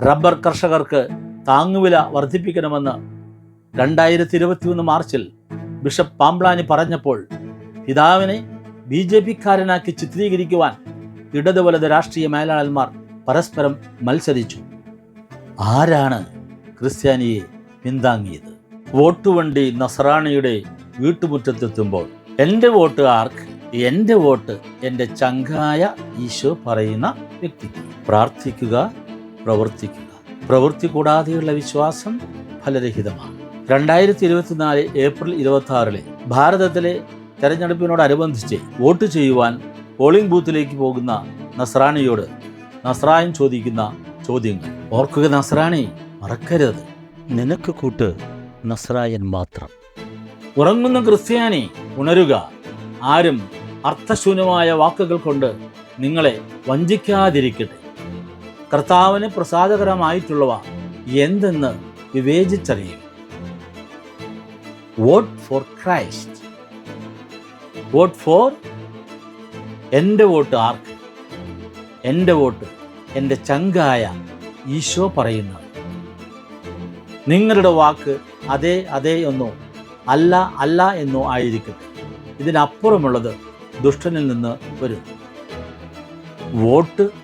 Rubber കർഷകർക്ക് താങ്ങുവില വർദ്ധിപ്പിക്കണമെന്ന് രണ്ടായിരത്തി ഇരുപത്തിയൊന്ന് മാർച്ചിൽ ബിഷപ്പ് പാംബ്ലാനി പറഞ്ഞപ്പോൾ പിതാവിനെ ബി ജെ പിക്കാരനാക്കി ചിത്രീകരിക്കുവാൻ ഇടത് വലത് രാഷ്ട്രീയ മേലാളന്മാർ പരസ്പരം മത്സരിച്ചു. ആരാണ് ക്രിസ്ത്യാനിയെ പിന്താങ്ങിയത്? വോട്ടുവണ്ടി നസറാണിയുടെ വീട്ടുമുറ്റത്തെത്തുമ്പോൾ എന്റെ വോട്ട് ആർക്ക്? എന്റെ വോട്ട് എന്റെ ചങ്കായ ഈശോ പറയുന്ന വ്യക്തിക്ക് പ്രാർത്ഥിക്കുക പ്രവർത്തിക്കുക. പ്രവൃത്തി കൂടാതെയുള്ള വിശ്വാസം ഫലരഹിതമാണ്. രണ്ടായിരത്തി ഇരുപത്തിനാല് ഏപ്രിൽ ഇരുപത്തി ആറിലെ ഭാരതത്തിലെ തെരഞ്ഞെടുപ്പിനോടനുബന്ധിച്ച് വോട്ട് ചെയ്യുവാൻ പോളിംഗ് ബൂത്തിലേക്ക് പോകുന്ന നസ്രാണിയോട് നസ്രായൻ ചോദിക്കുന്ന ചോദ്യങ്ങൾ. ഓർക്കുക നസ്രാണി മറക്കരുത്. നിനക്ക് കൂട്ട് നസ്രായൻ മാത്രം. ഉറങ്ങുന്ന ക്രിസ്ത്യാനി ഉണരുക. ആരും അർത്ഥശൂന്യമായ വാക്കുകൾ കൊണ്ട് നിങ്ങളെ വഞ്ചിക്കാതിരിക്കട്ടെ. കർത്താവിന് പ്രസാദകരമായിട്ടുള്ളവ എന്തെന്ന് വിവേചിച്ചറിയും. Vote for Christ. Vote for എന്റെ വോട്ട് ആർക്ക്? എന്റെ വോട്ട് എന്റെ ചങ്കായ ഈശോ പറയുന്നത് നിങ്ങളുടെ വാക്ക് അതെ അതെ എന്നോ അല്ല അല്ല എന്നോ ആയിരിക്കട്ടെ. ഇതിനപ്പുറമുള്ളത് ദുഷ്ടനിൽ നിന്ന് വരും. വോട്ട്